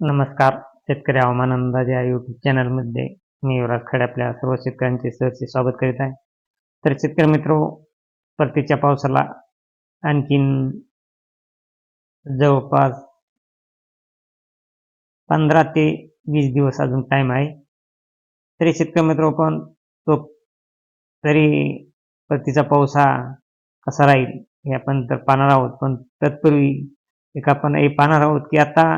नमस्कार. शेतकरी हवामान अंदाज या युट्यूब चॅनलमध्ये मी युवराज खडे आपल्या सर्व शेतकऱ्यांचे सहर्ष स्वागत करीत आहे. तर शेतकरी मित्र परतीच्या पावसाला आणखीन जवळपास पंधरा ते वीस दिवस अजून टाइम आहे. तरी शेतकरी मित्र पण तो तरी परतीचा पाऊस हा कसा राहील हे आपण तर पाहणार आहोत. पण तत्पूर्वी एक आपण हे पाहणार आहोत की आता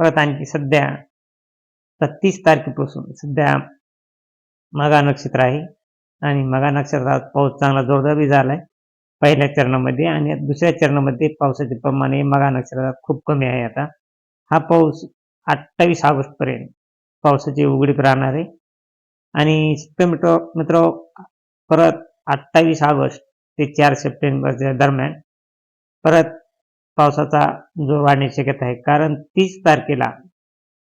परत आणखी सध्या तीस तारखेपासून सध्या मगा नक्षत्र आहे. आणि मगा नक्षत्रात पाऊस चांगला जोरदार बी आहे पहिल्या चरणामध्ये आणि दुसऱ्या चरणामध्ये पावसाचे प्रमाण हे मगा नक्षत्रात खूप कमी आहे आता. हा पाऊस अठ्ठावीस ऑगस्टपर्यंत पावसाची उघडीप राहणार आहे. आणि शेतकरी मित्र मित्र परत अठ्ठावीस ऑगस्ट ते चार सप्टेंबरच्या दरम्यान परत पावसाचा जोर वाढण्याची शक्यता आहे. कारण तीस तारखेला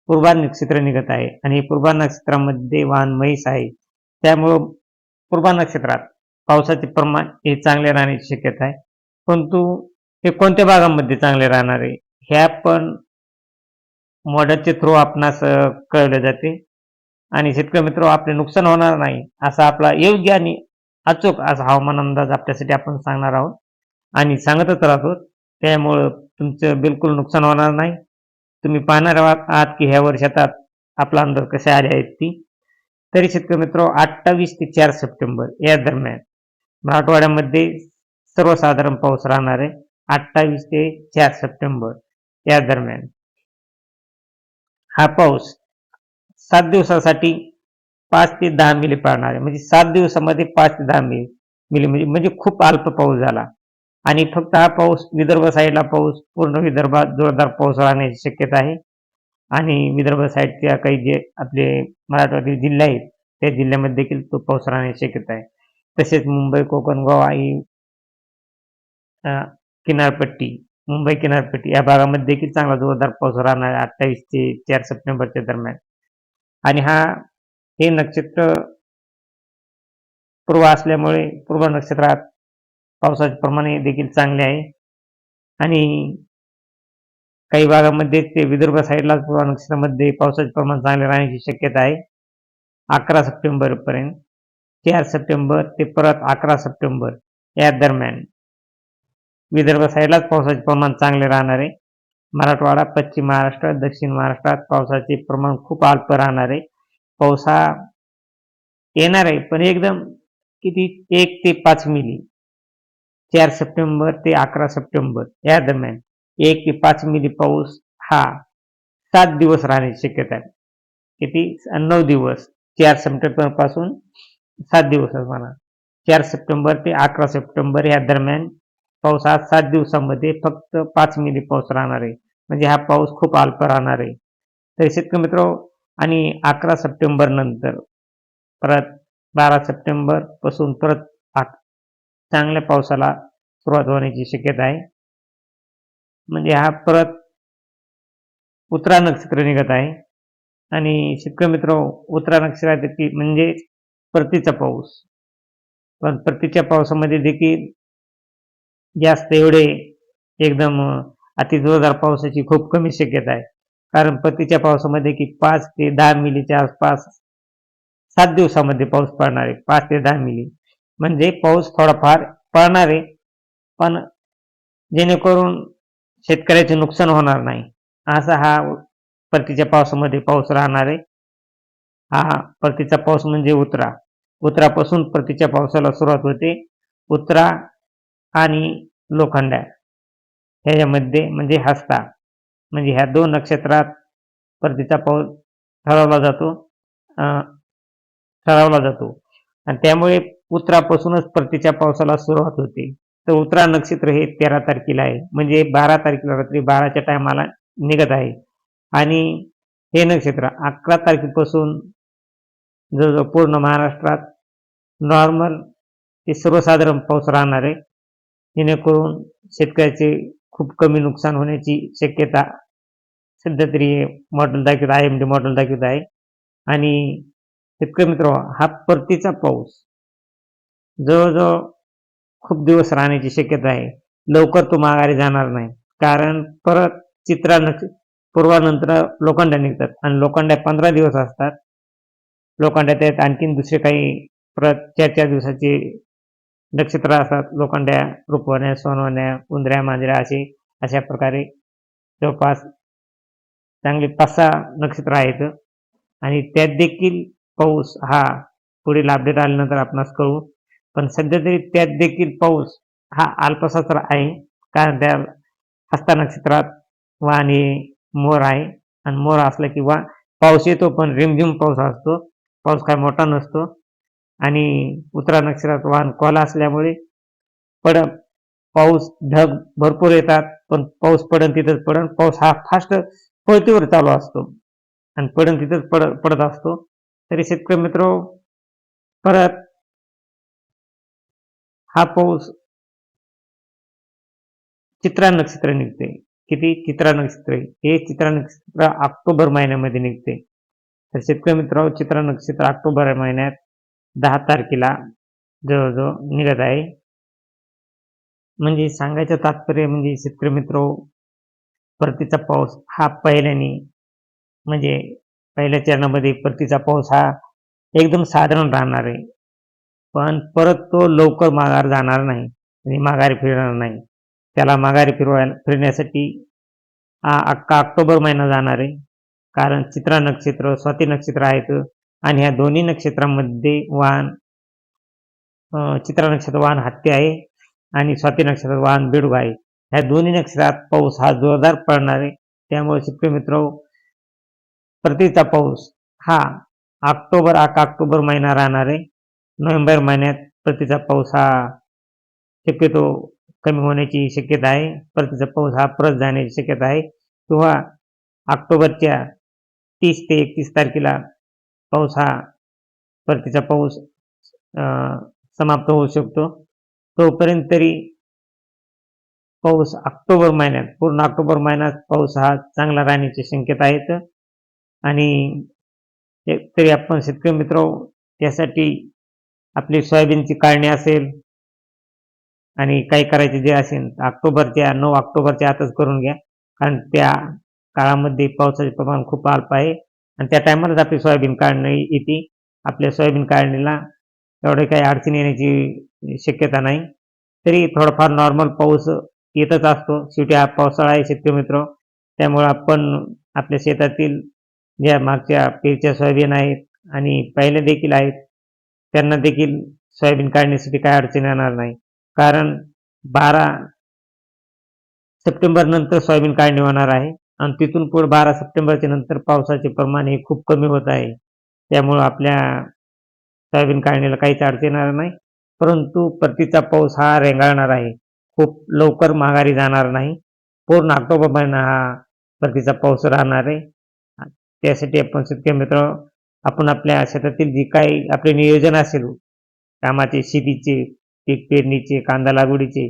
पूर्वा नक्षत्र निघत आहे आणि पूर्वा नक्षत्रामध्ये वाहन म्हैस आहे. त्यामुळं पूर्वा नक्षत्रात पावसाचे प्रमाण हे चांगले राहण्याची शक्यता आहे. परंतु हे कोणत्या भागामध्ये चांगले राहणार आहे? ह्या पण मॉडेलचे थ्रू आपणास कळवले जाते. आणि शेतकरी मित्र आपले नुकसान होणार नाही असा आपला योग्य आणि अचूक असा हवामान अंदाज आपल्यासाठी आपण सांगणार आहोत. आणि सांगतच राहतो त्यामुळं तुमचं बिलकुल नुकसान होणार नाही. तुम्ही पाहणार आहात की ह्या वर्षात आपला अंदाज कसे आले आहेत ती. तरी शेतकरी मित्र अठ्ठावीस ते चार सप्टेंबर या दरम्यान मराठवाड्यामध्ये सर्वसाधारण पाऊस राहणार आहे. अठ्ठावीस ते चार सप्टेंबर या दरम्यान. हा पाऊस सात दिवसासाठी पाच ते दहा मिली पाहणार आहे म्हणजे सात दिवसामध्ये पाच ते दहा मिली मिली म्हणजे म्हणजे खूप अल्प पाऊस झाला. आणि फक्त हा पाऊस विदर्भ साईडला पाऊस पूर्ण विदर्भात जोरदार पाऊस राहण्याची शक्यता आहे. आणि विदर्भ साईडच्या काही जे आपले मराठवाड्यातील जिल्हे आहेत त्या जिल्ह्यामध्ये देखील तो पाऊस राहण्याची शक्यता आहे. तसेच मुंबई कोकण गोवा ही अं, किनारपट्टी मुंबई किनारपट्टी या भागामध्ये देखील चांगला जोरदार पाऊस राहणार आहे अठ्ठावीस ते चार सप्टेंबरच्या दरम्यान. आणि हा हे नक्षत्र पूर्व असल्यामुळे पूर्व नक्षत्रात पावसाचे प्रमाण हे देखील चांगले आहे. आणि काही भागामध्ये ते विदर्भ साईडला पूर्व नक्षत्रामध्ये पावसाचे प्रमाण चांगले राहण्याची शक्यता आहे. अकरा सप्टेंबरपर्यंत चार सप्टेंबर ते परत अकरा सप्टेंबर या दरम्यान. विदर्भ साईडलाच पावसाचे प्रमाण चांगले राहणार आहे. मराठवाडा पश्चिम महाराष्ट्र दक्षिण महाराष्ट्रात पावसाचे प्रमाण खूप अल्प राहणार आहे. पावसा येणार आहे पण एकदम किती एक ते पाच मिली. चार सप्टेंबर ते अकरा सप्टेंबर या दरम्यान एक ते पाच मिली पाऊस हा सात दिवस राहण्याची शक्यता आहे. किती? नऊ दिवस. चार सप्टेंबरपासून सात दिवस म्हणा. चार सप्टेंबर ते अकरा सप्टेंबर या दरम्यान पाऊस हा सात दिवसामध्ये फक्त पाच मिली पाऊस राहणार आहे. म्हणजे हा पाऊस खूप अल्प राहणार आहे. तर शेतकरी मित्र आणि अकरा सप्टेंबर नंतर परत बारा सप्टेंबरपासून परत चांगल्या पावसाला सुरुवात होण्याची शक्यता आहे. म्हणजे हा परत उत्तरा नक्षत्र निघत आहे. आणि शेतकरी मित्र उत्तरा नक्षत्रात की म्हणजे परतीचा पाऊस. पण परतीच्या पावसामध्ये देखील जास्त एवढे एकदम अति जोरदार पावसाची खूप कमी शक्यता आहे. कारण परतीच्या पावसामध्ये की पाच ते दहा मिलीच्या आसपास सात दिवसामध्ये पाऊस पडणार आहे. पाच ते दहा मिली. म्हणजे पाऊस थोडाफार पडणार आहे पण जेणेकरून शेतकऱ्याचे नुकसान होणार नाही. असा हा परतीच्या पावसामध्ये पाऊस राहणार आहे. हा परतीचा पाऊस म्हणजे उतरा. उतरापासून परतीच्या पावसाला सुरुवात होते. उतरा आणि लोखंडा. ह्याच्यामध्ये म्हणजे हस्ता. म्हणजे ह्या दोन नक्षत्रात परतीचा पाऊस ठरवला जातो ठरवला जातो. आणि त्यामुळे उतरापासूनच परतीच्या पावसाला सुरुवात होते. तर उतरा नक्षत्र हे तेरा तारखेला आहे. म्हणजे बारा तारखेला रात्री बाराच्या टायमाला निघत आहे. आणि हे नक्षत्र अकरा तारखेपासून जवळजवळ पूर्ण महाराष्ट्रात नॉर्मल ते सर्वसाधारण पाऊस राहणार आहे. जेणेकरून शेतकऱ्याचे खूप कमी नुकसान होण्याची शक्यता सध्या तरी मॉडेल दाखवत आहे म्हणजे डी मॉडेल दाखवत आहे. आणि शेतकरी मित्र हा परतीचा पाऊस जवळजवळ खूप दिवस राहण्याची शक्यता आहे. लवकर तो माघारी जाणार नाही. कारण परत चित्रा नक्ष पूर्वानंतर लोखंड्या निघतात आणि लोखंड्या पंधरा दिवस असतात. लोखंड्यात त्यात आणखीन दुसरे काही परत चार चार दिवसाचे नक्षत्र असतात. लोखंड्या रुपवण्या सोनवण्या उंदऱ्या मांजऱ्या असे अशा प्रकारे जवळपास चांगले पाच सहा नक्षत्र आहेत. आणि त्यात देखील पाऊस हा पुढील अपडेट आल्यानंतर आपणास कळू पण सध्या तरी त्यात देखील पाऊस हा अल्पशास्त्र आहे. कारण त्या हस्ता नक्षत्रात वाण हे मोर आहे. आणि मोर असला की वा पाऊस येतो पण रिमझिम पाऊस असतो. पाऊस काय मोठा नसतो. आणि उत्तरा नक्षत्रात वाहन कोला असल्यामुळे पड पाऊस ढग भरपूर येतात. पण पाऊस पडन तिथंच पडन. पाऊस हा फास्ट पळतीवर चालू असतो. आणि पडन तिथंच पड पडत असतो. तरी शेतकरी मित्र परत हा पाऊस चित्रा नक्षत्र निघते. किती? चित्रा नक्षत्र. हे चित्रा नक्षत्र ऑक्टोबर महिन्यामध्ये निघते. तर शेतकरी मित्र चित्रा नक्षत्र ऑक्टोबर महिन्यात दहा तारखेला जवळजवळ निघत आहे. म्हणजे सांगायचं तात्पर्य म्हणजे शेतकरी मित्र परतीचा पाऊस हा पहिल्याने म्हणजे पहिल्या चरणामध्ये परतीचा पाऊस हा एकदम साधारण राहणार आहे. पण परत तो लवकर माघार जाणार नाही आणि माघारी फिरणार नाही. त्याला माघारी फिरवायला फिरण्यासाठी अख्खा ऑक्टोबर महिना जाणार आहे. कारण चित्रा नक्षत्र स्वाती नक्षत्र आहेत आणि ह्या दोन्ही नक्षत्रामध्ये वाहन चित्रा नक्षत्र वाहन हत्ती आहे आणि स्वाती नक्षत्र वाहन बिडू आहे. ह्या दोन्ही नक्षत्रात पाऊस हा जोरदार पडणार आहे. त्यामुळे शेतकरी मित्र प्रतीचा पाऊस हा ऑक्टोबर अख्खा ऑक्टोबर महिना राहणार आहे. नोव्हेंबर महिन्यात प्रतीचा पाऊस हा शक्यतो कमी होण्याची शक्यता आहे. परतीचा पाऊस हा परत जाण्याची शक्यता आहे. किंवा ऑक्टोबरच्या तीस ते एकतीस तारखेला पाऊस हा परतीचा पाऊस समाप्त होऊ शकतो. तोपर्यंत तरी पाऊस ऑक्टोबर महिन्यात पूर्ण ऑक्टोबर महिन्यात पाऊस हा चांगला राहण्याची शक्यता आहेत आणि तरी आपण शेतकरी मित्र त्यासाठी आपली सोयाबीनची काढणी असेल आणि काही करायचे जे असेल ऑक्टोबरच्या नऊ ऑक्टोबरच्या आतच करून घ्या. कारण त्या काळामध्ये पावसाचे प्रमाण खूप अल्प आहे. आणि त्या टायमालाच आपली सोयाबीन काढणी येते. आपल्या सोयाबीन काढणीला एवढे काही अडचण येण्याची शक्यता नाही. तरी थोडाफार नॉर्मल पाऊस येतच असतो. शेवटी हा पावसाळा आहे शेतकरी मित्र. त्यामुळे आपण आपल्या शेतातील ज्या मागच्या पेरच्या सोयाबीन आहेत आणि पहिल्या देखील आहेत. त्यांना देखील सोयाबीन काढण्यासाठी काय अडचण येणार नाही. कारण बारा सप्टेंबर नंतर सोयाबीन काढणी होणार आहे आणि तिथून पुढे बारा सप्टेंबरच्या नंतर पावसाचे प्रमाण हे खूप कमी होत आहे. त्यामुळं आपल्या सोयाबीन काढणीला काहीच अडचण येणार नाही. परंतु परतीचा पाऊस हा रेंगाळणार आहे. खूप लवकर माघारी जाणार नाही. पूर्ण ऑक्टोबर महिना हा परतीचा पाऊस राहणार आहे. त्यासाठी आपण शेतकरी मित्र आपण आपल्या शेतातील जी काही आपले नियोजन असेल कामाचे शेतीचे पीक पेरणीचे कांदा लागवडीचे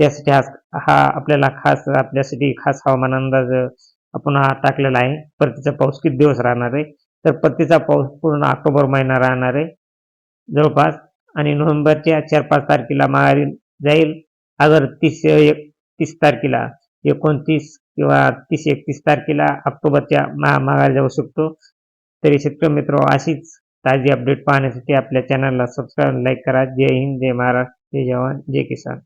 त्यासाठी हा आपल्याला खास आपल्यासाठी खास हवामान अंदाज आपण हा टाकलेला आहे. परतीचा पाऊस किती दिवस राहणार आहे? तर परतीचा पाऊस पूर्ण ऑक्टोबर महिना राहणार आहे. जवळपास. आणि नोव्हेंबरच्या चार पाच तारखेला माघारी जाईल. अगर तीस एक तीस तारखेला एकोणतीस किंवा तीस एकतीस तारखेला ऑक्टोबरच्या मा माघारी जाऊ शकतो. तरी शेतकरी मित्र अशीच ताजी अपडेट पाहण्यासाठी आपल्या चॅनलला सबस्क्राईब लाईक करा. जय हिंद जय महाराष्ट्र जय जवान जय किसान.